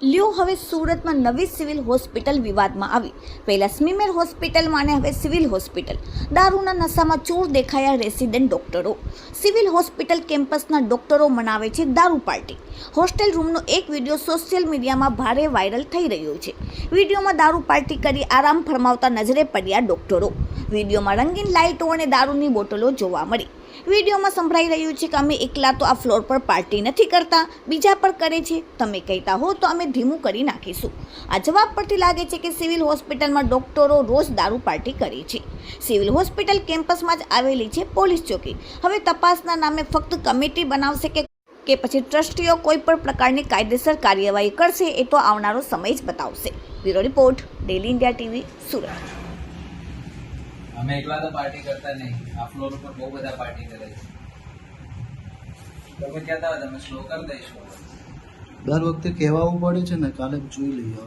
લ્યો, હવે સુરતમાં નવી સિવિલ હોસ્પિટલ વિવાદમાં આવી. પહેલા સ્મીમેર હોસ્પિટલમાં અને હવે સિવિલ હોસ્પિટલ. દારૂના નશામાં ચોર દેખાયા રેસિડેન્ટ ડોક્ટરો. સિવિલ હોસ્પિટલ કેમ્પસના ડોક્ટરો મનાવે છે દારૂ પાર્ટી. હોસ્ટેલ રૂમનો એક વીડિયો સોશિયલ મીડિયામાં ભારે વાયરલ થઈ રહ્યો છે. વિડીયોમાં દારૂ પાર્ટી કરી આરામ ફરમાવતા નજરે પડ્યા ડોક્ટરો. વિડીયોમાં રંગીન લાઇટો અને દારૂની બોટલો જોવા મળી. વિડીયોમાં સંભળાઈ રહ્યું છે કે અમે એકલા તો આ ફ્લોર પર પાર્ટી નથી કરતા, બીજા પણ કરે છે. તમે કહેતા હો તો અમે ધીમું કરી નાખીશું. આ જવાબ પરથી લાગે છે કે સિવિલ હોસ્પિટલમાં ડોક્ટરો રોજ દારૂ પાર્ટી કરે છે. સિવિલ હોસ્પિટલ કેમ્પસમાં જ આવેલી છે પોલીસ ચોકી. હવે તપાસના નામે ફક્ત કમિટી બનાવશે કે કે પછી ટ્રસ્ટીઓ કોઈ પણ પ્રકારની કાયદેસર કાર્યવાહી કરશે એ તો આવનારો સમય જ બતાવશે. Bureau report, daily India TV, Surat. અમે એકલા તો પાર્ટી કરતા નહીં. આ ફ્લોર ઉપર બહુ બધા પાર્ટી કરે છે. તમે કહેતા હોય તમે સ્લો કરી દઈશું. દર વખતે કહેવાવું પડે છે ને, કાલે જોઈ લઈએ.